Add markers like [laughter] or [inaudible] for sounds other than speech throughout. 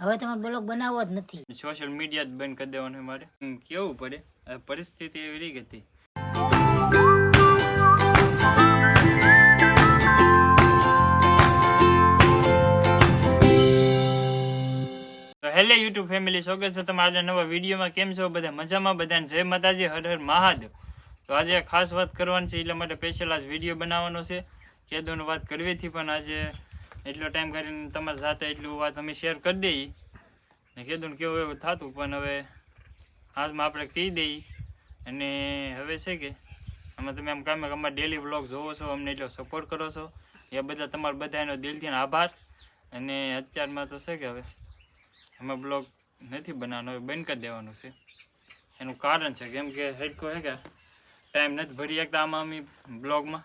હવે તમારે બ્લોગ બનાવવો જ નથી. સોશિયલ મીડિયા જ બંધ કરી દેવાનું મારે. કેવું પડે? પરિસ્થિતિ એવી રહી હતી. હેલો યુટ્યુબ ફેમિલી, સ્વાગત છે તમારા નવા વિડીયોમાં. કેમ છો બધા? મજામાં બધાને? જય માતાજી, હર હર મહાદેવ. તો આજે ખાસ વાત કરવાની છે, એટલા માટે સ્પેશિયલ આજ વીડિયો બનાવવાનો છે. કેદોની વાત કરવી હતી પણ આજે એટલો ટાઈમ કરીને તમારી સાથે એટલું વાત અમે શેર કરી દઈએ. ને કીધું કેવું એવું થતું, પણ હવે હાથમાં આપણે કહી દઈએ. અને હવે છે કે, આમાં તમે આમ કામે અમારા ડેલી વ્લોગ જોવો છો, અમને એટલો સપોર્ટ કરો છો. એ બધા તમારા બધાનો દિલથી આભાર. અને અત્યારમાં તો છે કે હવે અમે બ્લોગ નથી બનાવવાનો, હવે બંધ કરી દેવાનું છે. એનું કારણ છે કેમ કે હેડકો છે કે ટાઈમ નથી ભરી શકતા આમાં અમે બ્લોગમાં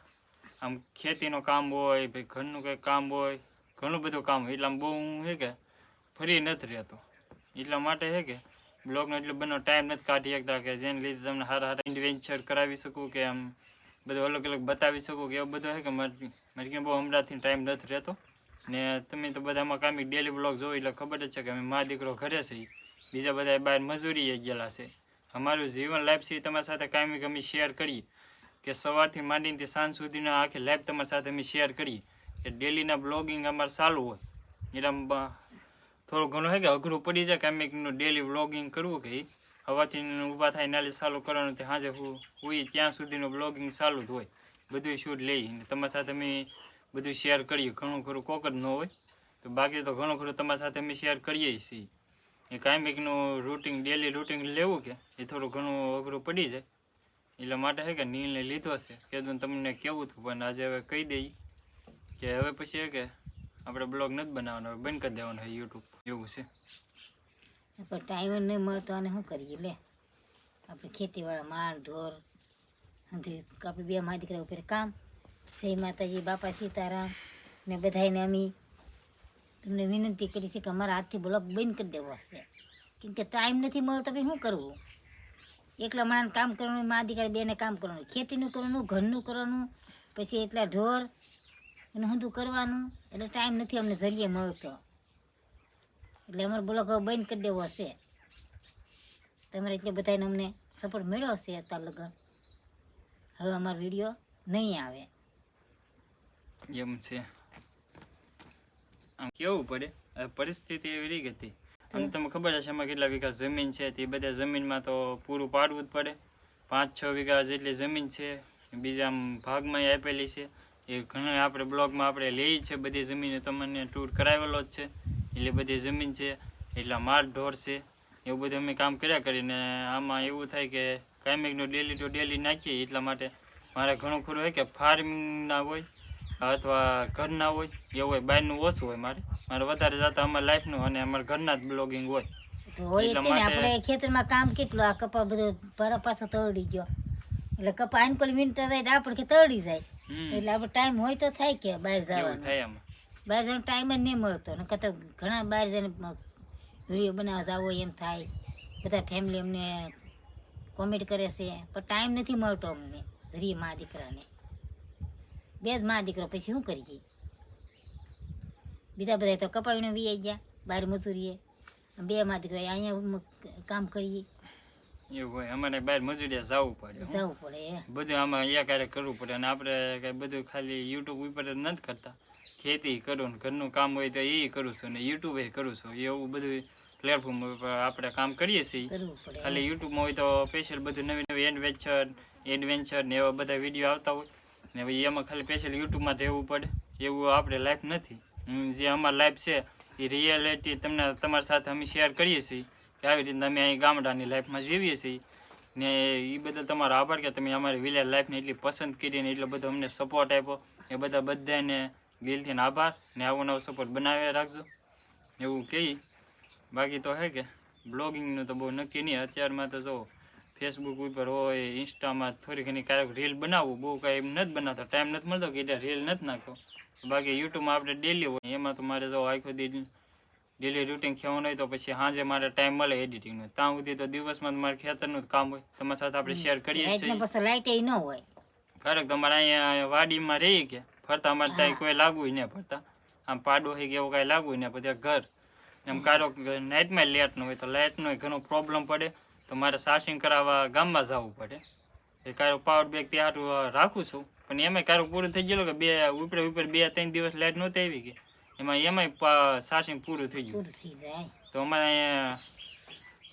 આમ ખેતીનું કામ હોય, ભાઈ ઘરનું કંઈ કામ હોય, ઘણું બધું કામ હોય, એટલે આમ બહુ હું છે કે ફ્રી નથી રહેતો. એટલા માટે છે કે બ્લોગનો એટલો બધો ટાઈમ નથી કાઢી શકતા કે જેને લીધે તમને સારા સારા ઇન્ડવેન્ચર કરાવી શકું કે આમ બધું અલગ અલગ બતાવી શકું કે એવું બધું છે કે મારી મારી બહુ હમણાંથી ટાઈમ નથી રહેતો. ને તમે તો બધામાં કામી ડેલી બ્લોગ જોવો એટલે ખબર જ છે કે અમે મા દીકરો ઘરે છે. બીજા બધા બહાર મજૂરીએ ગયેલા છે. અમારું જીવન લાઈફ છે તમારી સાથે કાયમી કમી શેર કરીએ કે સવારથી માંડીને તે સાંજ સુધીના આખી લાઈફ તમારી સાથે અમે શેર કરીએ કે ડેલીના બ્લોગિંગ અમારે ચાલુ હોય. એટલે થોડું ઘણું હોય કે અઘરું પડી જાય કે અમે ડેલી વ્લોગિંગ કરવું કે હવાથી ઊભા થાય, નાલી ચાલુ કરવાનું તે સાંજે હું, હુઈ ત્યાં સુધીનું બ્લોગિંગ ચાલુ જ હોય. બધું શૂટ લઈ તમારી સાથે અમે બધું શેર કરીએ. ઘણું ખરું કોક જ ન હોય. તો બાકી તો ઘણું ખરું તમારી સાથે અમે શેર કરીએ છીએ. એ કાયમિકનું રૂટિંગ ડેલી રૂટિંગ લેવું કે, એ થોડું ઘણું અઘરું પડી જાય. એટલા માટે છે કે નિર્ણય લીધો છે. કીધું તમને કેવું હતું પણ આજે હવે કહી દઈ કે હવે પછી કે આપણે બ્લોગ નથી બનાવવાનો, હવે બંધ કરી દેવાનો છે યુટ્યુબ. એવું છે. પણ ટાઈમ નહીં મળતો અને શું કરીએ લે? આપણે ખેતીવાળા માર ઢોર આપણે બે મા દીકરા ઉપર કામ. જય માતાજી, બાપા સીતારામ ને બધાને અમે તમને વિનંતી કરી છે કે અમારા હાથથી બ્લોક બંધ કરી દેવો હશે. કેમ કે ટાઈમ નથી મળતો પછી શું કરવું? એકલા માણસ કામ કરવાનું મા દીકરા બેને કામ કરવાનું ખેતીનું કરવાનું, ઘરનું કરવાનું, પછી એટલા ઢોર, એનું હંધું કરવાનું. એટલે ટાઈમ નથી અમને જરીએ મળતો. એટલે અમારે બોલો હવે બંધ કરી દેવો હશે. તમારે એટલે બધાને અમને સપોર્ટ મળ્યો હશે અત્યાર લગન. હવે અમારો વીડિયો નહીં આવે. એમ છે. કેવું પડે? પરિસ્થિતિ એવી રહી હતી. આમ તમને ખબર હશે એમાં કેટલા વીઘા જમીન છે તે બધા જમીનમાં તો પૂરું પાડવું જ પડે. પાંચ છ વીઘા જેટલી જમીન છે બીજા ભાગમાં આપેલી છે. એ ઘણા આપણે બ્લોગમાં આપણે લઈ છે બધી જમીન તમને ટૂર કરાવેલો જ છે. એટલે બધી જમીન છે એટલા માર ઢોર છે એવું બધું અમે કામ કર્યા કરીને આમાં એવું થાય કે કાયમિકનું ડેલી ટુ ડેલી નાખીએ એટલા માટે મારે ઘણું ખરું હોય કે ફાર્મિંગના હોય અથવા ઘરના હોય એવું હોય બહારનું ઓછું હોય મારે. મારે વધારે જતા અમારા લાઈફનું અને અમારા ઘરના જ બ્લોગિંગ હોય. આપણે ખેતરમાં કામ કેટલું? આ કપા બધો પારા પાછો તરડી ગયો. એટલે કપા આનકોલ વીણતા જાય તો આપણે તરડી જાય. એટલે આપણે ટાઈમ હોય તો થાય કે બહાર જવાનું. બહાર જવાનો ટાઈમ જ નહીં મળતો. ને તો ઘણા બહાર જઈને વીડિયો બનાવવા જાવો એમ થાય. બધા ફેમિલી અમને કોમેન્ટ કરે છે. પણ ટાઈમ નથી મળતો અમને. જરીએ મા દીકરાને. બે જ મા દીકરો પછી શું કરીએ? બીજા બધા તો કપાવીને વી ગયા બહાર મજૂરીએ. બે માં દીકરા અહીંયા કામ કરીએ. એવું હોય અમારે બહાર મજૂરીએ જવું પડે જવું પડે બધું આમાં એક ક્યારેક કરવું પડે અને આપણે કઈ બધું ખાલી યુટ્યુબ ઉપર જ નથી કરતા. ખેતી કરું ને ઘરનું કામ હોય તો એ કરું છું ને યુટ્યુબ એ કરું છું. એવું બધું પ્લેટફોર્મ ઉપર આપણે કામ કરીએ છીએ. ખાલી યુટ્યુબમાં હોય તો સ્પેશિયલ બધું નવી નવી એડવેન્ચર એડવેન્ચર ને એવા બધા વીડિયો આવતા હોય. ને એમાં ખાલી સ્પેશિયલ યુટ્યુબમાં રહેવું પડે. એવું આપણે લાઈફ નથી. જે અમારી લાઈફ છે, એ રિયાલિટી તમને તમારી સાથે અમે શેર કરીએ છીએ કે આવી રીતે અમે અહીં ગામડાની લાઈફમાં જીવીએ છીએ. ને એ બદલ તમારો આભાર કે તમે અમારી વિલેજ લાઈફને એટલી પસંદ કરીને એટલો બધો અમને સપોર્ટ આપ્યો. એ બધા બધાને દિલથી આભાર ને આવો નવો સપોર્ટ બનાવી રાખજો. એવું કહી. બાકી તો હે કે બ્લોગિંગનું તો બહુ નક્કી નહીં. અત્યારમાં તો જો ફેસબુક ઉપર હોય ઇન્સ્ટામાં થોડી ઘણી ક્યારેક રીલ બનાવવું બહુ કાંઈ એમ નથી બનાવતો. ટાઈમ નથી મળતો કે એટલે રીલ નથી નાખતો બાકી યુટ્યુબમાં આપણે ડેલી હોય. એમાં તો મારે જો આખો દી ડેલી રૂટિન ખેવાનું હોય તો પછી સાંજે મારે ટાઈમ મળે એડિટિંગનો ત્યાં સુધી તો દિવસમાં મારે ખેતરનું જ કામ હોય. તમારી સાથે આપણે શેર કરીએ છીએ. પછી લાઇટ ન હોય. ખરેખર તમારે અહીંયા વાડીમાં રહીએ કે ફરતા અમારે ત્યાં કોઈ લાગવું નહીં ફરતા આમ પાડો હોય કે એવું કાંઈ લાગવું નહીં પછી ઘર. એમ કારો નાઇટમાં લેટ ન હોય તો લાઇટનો ઘણો પ્રોબ્લેમ પડે. તો મારે સાર્સિંગ કરાવવા ગામમાં જવું પડે. એ કારો પાવર બેગ ત્યાં રાખું છું. પણ એમાંય કારો પૂરું થઈ ગયેલું કે બે ઉપર ઉપર બે ત્રણ દિવસ લાઇટ નહોતી આવી ગઈ એમાં એમાંય સાર્સિંગ પૂરું થઈ ગયું. તો અમારે અહીંયા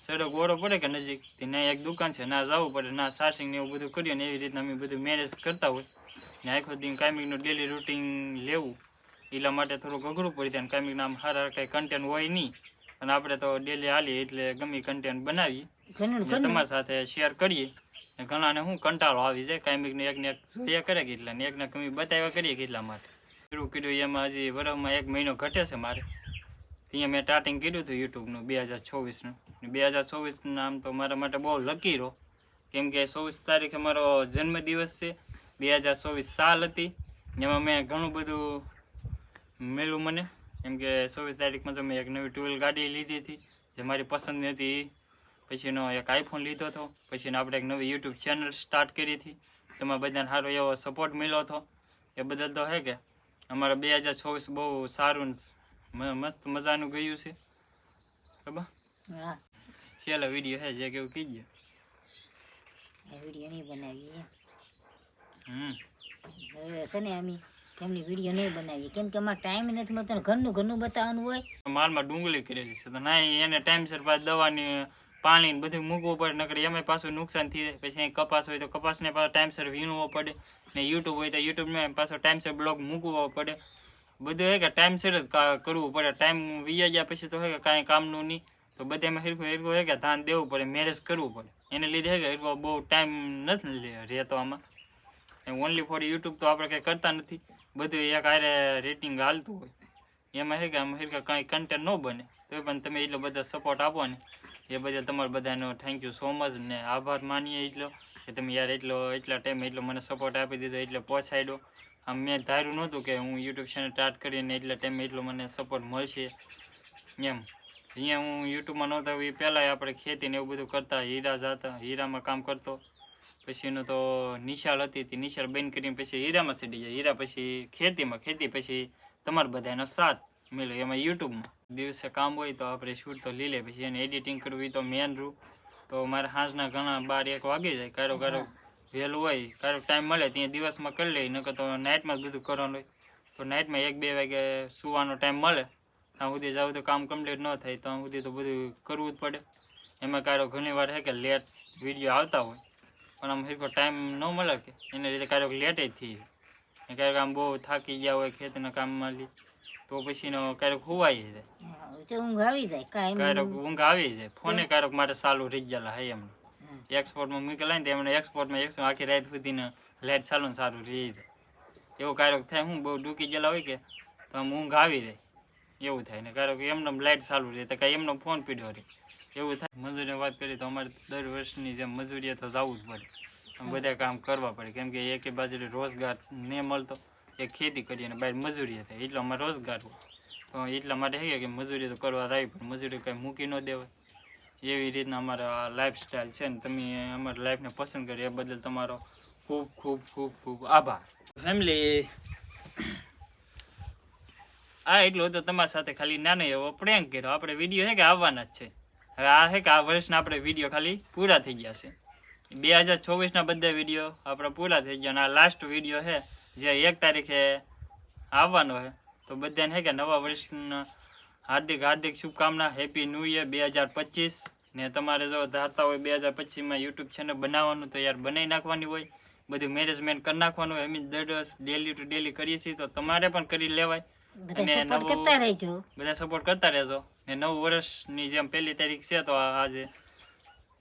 સડક ઓળો પડે કે નજીક? ત્યાં એક દુકાન છે ના જવું પડે ના સાર્સિંગ ને એવું બધું કરીએ ને એવી રીતના અમે બધું મેનેજ કરતા હોય. ને આખો દિન કામિકનું ડેલી રૂટીન લેવું. એટલા માટે થોડુંક અઘરું પડી જાય કામિક આમ સારા કંઈ કન્ટેન્ટ હોય નહીં. અને આપણે તો ડેલી હાલીએ એટલે ગમે કન્ટેન્ટ બનાવીએ. તમારી સાથે શેર કરીએ. ને ઘણાને શું કંટાળો આવી જાય કાયમિકને એકને એક જોયા કરે કેટલા ને એકને કમી બતાવ્યા કરીએ કેટલા માટે. કીધું કીધું એમાં હજી વરસમાં એક મહિનો ઘટે છે મારે. ત્યાં મેં સ્ટાર્ટિંગ કીધું હતું યુટ્યુબનું બે હજાર ચોવીસનું. બે હજાર ચોવીસનું નામ તો મારા માટે બહુ લકી રહો. કેમ કે ચોવીસ તારીખે મારો જન્મદિવસ છે. બે હજાર ચોવીસ સાલ હતી. એમાં મેં ઘણું બધું મેળ્યું મને. કેમ કે ચોવીસ તારીખમાં તો મેં એક નવી ટુવેલ ગાડી લીધી હતી. જે મારી પસંદ હતી. પછીનો એક આઈફોન લીધો હતો. પછીનો આપણે એક નવી યુટ્યુબ ચેનલ સ્ટાર્ટ કરી હતી. તેમાં બધાને સારો એવો સપોર્ટ મળ્યો હતો. એ બદલ તો હે કે અમારા બે હજાર ચોવીસ બહુ સારું મસ્ત મજાનું ગયું છે. ખબર? હા. છેલ્લો વીડિયો હે જે કેવું કીધું વીડિયો નહીં બનાવીએ. હમ. છે ને અમે એમની વીડિયો નહીં બનાવીએ. કેમ કે અમારે ટાઈમ નથી મળતો ઘરનું ઘરનું બતાવવાનું હોય. માલમાં ડુંગળી કરેલી છે. તો ના એને ટાઈમસર પાછું દવાની પાણી બધું મૂકવું પડે, નકર એમાં પાછું નુકસાન થઈ જાય. પછી કપાસ હોય તો કપાસને પાછો ટાઈમસર વીણવો પડે. ને યુટ્યુબ હોય તો યુટ્યુબમાં પાછો ટાઈમસર બ્લોગ મૂકવો પડે. બધું હે કે ટાઈમસર જ કરવું પડે. ટાઈમ વીયા ગયા પછી તો હે કે કાંઈ કામનું નહીં. તો બધામાં હિરખું હિરખું હે કે ધ્યાન દેવું પડે, મેરેજ કરવું પડે. એને લીધે હે કે હિરખો બહુ ટાઈમ નથી રહેતો આમાં. ઓનલી ફોર યુટ્યુબ તો આપણે કંઈ કરતા નથી. બધું એક આરે રેટિંગ હાલતું હોય. એમાં હે કે આમ છે કાંઈ કન્ટેન્ટ ન બને. તો પણ તમે એટલો બધો સપોર્ટ આપો ને. એ બદલ તમારો બધાનો થેન્ક યુ સો મચ ને આભાર માનીએ એટલો કે તમે યાર એટલો, એટલા ટાઈમ એટલો મને સપોર્ટ આપી દીધો, એટલે પહોંચાડ્યો. આમ મેં ધાર્યું નહોતું કે હું યુટ્યુબ ચેનલ સ્ટાર્ટ કરીને એટલા ટાઈમ એટલો મને સપોર્ટ મળશે. એમ. અહીંયા હું યુટ્યુબમાં નહોતો, એ પહેલાં આપણે ખેતી ને એવું બધું કરતા, હીરા જતા, હીરામાં કામ કરતો. પછી એનું તો નિશાળ હતી, તે નિશાળ બંધ કરીને પછી હીરામાં ચડી જાય. હીરા પછી ખેતીમાં, ખેતી પછી તમારા બધાનો સાથ. મળ્યો એમાં યુટ્યુબમાં. દિવસે કામ હોય તો આપણે શૂટ તો લઈ લે, પછી એને એડિટિંગ કરવું તો મેન રૂ તો મારે સાંજના ઘણા બાર એક વાગી જાય, કારો કારો વહેલું હોય, કારો ટાઈમ મળે ત્યાં દિવસમાં કરી લે નકર તો નાઇટમાં જ બધું કરવાનું હોય. તો નાઇટમાં એક બે વાગે સુવાનો ટાઈમ મળે, ત્યાં સુધી જાવ તો કામ કમ્પ્લીટ ન થાય, ત્યાં સુધી તો બધું કરવું જ પડે. એમાં કારો ઘણી વાર કે લેટ વીડિયો આવતા હોય, પણ આમ હિરકો ટાઈમ ન મળે કે, એના લીધે કારો લેટ જ થઈ જાય. ક્યારેક આમ બહુ થાકી ગયા હોય ખેતના કામમાં લી તો પછીનો ક્યારેક હુવાઈ જાય. ઊંઘ આવી જાય ક્યારેક ઊંઘ આવી જાય. ફોને ક્યારેક મારે ચાલુ રહી ગયેલા હે એમને એક્સપોર્ટમાં મૂકેલા ને એમણે એક્સપોર્ટમાં એકસો આખી રાત સુધીને લાઇટ ચાલુ ને સારું રહી જાય. એવું ક્યારેક થાય હું બહુ ડૂકી ગયેલા હોય કે તો આમ ઊંઘ આવી જાય. એવું થાય ને ક્યારેક એમને લાઇટ ચાલુ રહે તો કાંઈ એમનો ફોન પીડ્યો રહે. એવું થાય. મજૂરીની વાત કરીએ તો અમારે દર વર્ષની જેમ મજૂરીએ તો જવું જ પડે. બધા કામ કરવા પડે. કેમ કે એક બાજુ રોજગાર નહીં મળતો. એક ખેતી કરીએ અને બહાર મજૂરી થાય. એટલો અમારે રોજગાર તો એટલા માટે છે કે મજૂરી તો કરવા થાય, પણ મજૂરી કંઈ મૂકી ન દેવાય. એવી રીતના અમારા લાઈફસ્ટાઈલ છે ને તમે અમારી લાઈફને પસંદ કરી, એ બદલ તમારો ખૂબ ખૂબ ખૂબ ખૂબ આભાર. ફેમિલી આ એટલું હતું તમારી સાથે ખાલી નાનો એવો પ્રેંક કર્યો. આપણે વીડિયો છે કે આવવાના જ છે. હવે આ છે કે આ વર્ષના આપણે વીડિયો ખાલી પૂરા થઈ ગયા છે. બે હજાર ચોવીસના બધા વીડિયો આપણા પૂરા થઈ ગયા અને આ લાસ્ટ વીડિયો છે જે એક તારીખે આવવાનો છે તો બધાને હે કે નવા વર્ષના હાર્દિક હાર્દિક શુભકામના હેપી ન્યૂ યર બે હજાર પચીસ. ને તમારે જો ધારતા હોય બે હજાર પચીસમાં યુટ્યુબ ચેનલ બનાવવાનું તો યાર બનાવી નાખવાની હોય. બધું મેનેજમેન્ટ કરી નાખવાનું હોય. અમે દર દિવસ ડેલી ટુ ડેલી કરીએ છીએ તો તમારે પણ કરી લેવાય. અને બધા સપોર્ટ કરતા રહેજો. ને નવું વર્ષની જેમ પહેલી તારીખ છે તો આજે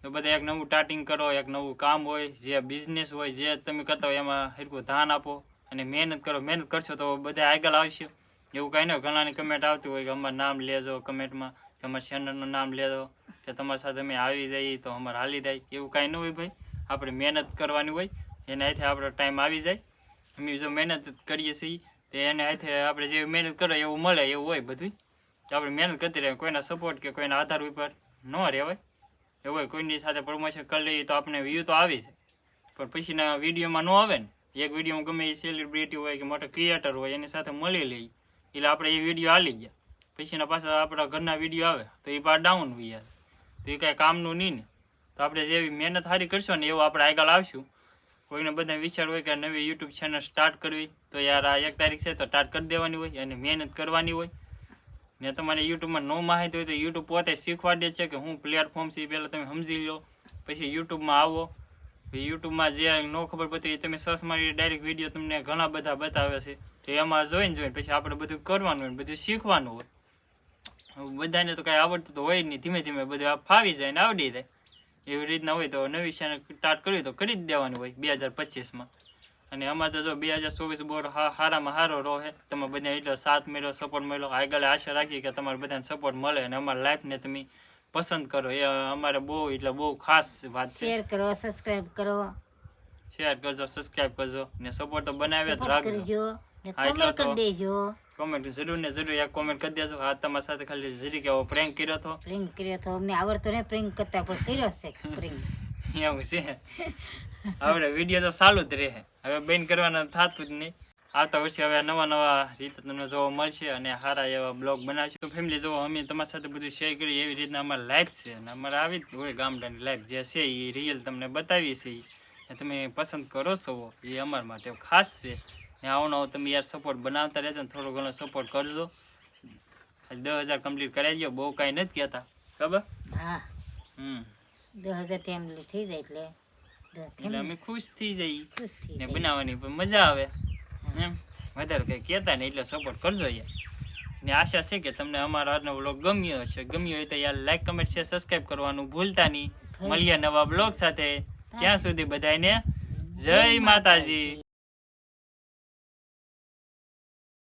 તો બધા એક નવું સ્ટાર્ટિંગ કરો એક નવું કામ હોય જે બિઝનેસ હોય જે તમે કરતા હોય એમાં હરકું ધ્યાન આપો. અને મહેનત કરો, મહેનત કરશો તો બધા આગળ આવશે. એવું કાંઈ નહીં ઘણાની કમેન્ટ આવતી હોય કે અમારું નામ લેજો કમેન્ટમાં કે અમારા ચેનલનું નામ લેજો, કે તમારી સાથે અમે આવી જઈએ તો અમારે હાલી જાય. એવું કાંઈ ન હોય ભાઈ. આપણે મહેનત કરવાની હોય, એના હાથે આપણો ટાઈમ આવી જાય. અમે જો મહેનત કરીએ છીએ, તો એને હાથે આપણે જે મહેનત કરો એવું મળે એવું હોય બધું તો આપણે મહેનત કરતી રહે કોઈના સપોર્ટ કે કોઈના આધાર ઉપર ન રહેવાય. એવું હોય, કોઈની સાથે પ્રમોશન કરી લઈએ તો આપણે વ્યૂ તો આવી જાય. પણ પછીના વિડીયોમાં ન આવે ને. એક વીડિયો ગમે એ સેલિબ્રિટી હોય કે મોટા ક્રિએટર હોય, એની સાથે મળી લઈ એટલે આપણે એ વીડિયો હાલી ગયા. પછી એના પાછા આપણા ઘરના વીડિયો આવે, તો એ પાછા ડાઉન હોય યાર. તો એ કાંઈ કામનું નહીં ને. તો આપણે જેવી મહેનત સારી કરશો ને, એવું આપણે આગળ આવશું. કોઈને બધા વિચાર હોય કે નવી યુટ્યુબ ચેનલ સ્ટાર્ટ કરવી, તો યાર આ એક તારીખ છે તો સ્ટાર્ટ કરી દેવાની હોય, અને મહેનત કરવાની હોય. ને તમારે યુટ્યુબમાં ન માહિતી હોય તો યુટ્યુબ પોતે શીખવાડે છે કે હું પ્લેટફોર્મ છે પહેલાં તમે સમજી લો. પછી યુટ્યુબમાં આવો. યુટ્યુબમાં જે ન ખબર પડતી તમે સર્ચ મારી ડાયરેક્ટ વીડિયો તમને ઘણા બધા બતાવે છે. તો એમાં જોઈને જોઈને પછી આપણે બધું કરવાનું હોય બધું શીખવાનું હોય. બધાને તો કાંઈ આવડતું તો હોય નહીં. ધીમે ધીમે બધું ફાવી જાય ને આવડી જાય. એવી રીતના હોય તો નવી ચેનલ સ્ટાર્ટ કરવી તો કરી જ દેવાનું હોય બે હજાર પચીસમાં. અને અમારે તો જો બે હજાર ચોવીસ બોર સારામાં સારો રહે તમે બધા એટલો સાથ મળ્યો સપોર્ટ મળ્યો. આગળ આશા રાખીએ કે તમારે બધાને સપોર્ટ મળે અને અમારા લાઈફને તમે પસંદ કરો. એ અમારે બહુ એટલે બહુ ખાસ વાત છે. શેર કરો સબસ્ક્રાઇબ કરો. શેર કરજો સબસ્ક્રાઇબ કરજો. ને સપોર્ટ તો બનાવ્યા જ રાખજો. હા, કમેન્ટ કરી દેજો. કોમેન્ટ જરૂર ને જરૂર એક કોમેન્ટ કરી દેજો. આ તમારી સાથે ખાલી જરી કે એવો પ્રેન્ક કર્યો હતો પ્રિંગ કર્યો તો. અમને આવડતો ને પ્રેન્ક કરતા પણ કર્યો છે પ્રિંગ [laughs] એવું છે. [laughs] આપણે વીડિયો તો ચાલુ જ રહે. હવે બેન કરવાના થતું જ નહીં. આવતા વર્ષે હવે નવા નવા રીતે તમને જોવા મળશે અને સારા એવા બ્લોગ બનાવશું. તો ફેમિલી જોવો અમે તમારી સાથે બધું શેર કરી એવી રીતના અમારી લાઈફ છે અને અમારે આવી જ હોય ગામડાની લાઈફ જે છે એ રિયલ તમને બતાવી છે એ તમે પસંદ કરો છો એ અમારા માટે ખાસ છે. ને આવો નવો તમે યાર સપોર્ટ બનાવતા રહેજો ને થોડો ઘણો સપોર્ટ કરજો. દસ હજાર કમ્પ્લીટ કરાવી દો બહુ કાંઈ નથી કહેતા. ખબર? હા. હમ. દસ હજાર ટાઈમ થઈ જાય એટલે. એટલે અમે ખુશ થઈ જઈએ. ને બનાવવાની પણ મજા આવે. એમ? વધારે કંઈ કહેતા નહીં એટલે સપોર્ટ કરજો યાર. ને આશા છે કે તમને અમારો આજનો બ્લોગ ગમ્યો હશે. ગમ્યો હોય તો યાર લાઈક કમેન્ટ શેર સબસ્ક્રાઈબ કરવાનું ભૂલતા નહીં. મળીએ નવા બ્લોગ સાથે. ત્યાં સુધી બધાને જય માતાજી.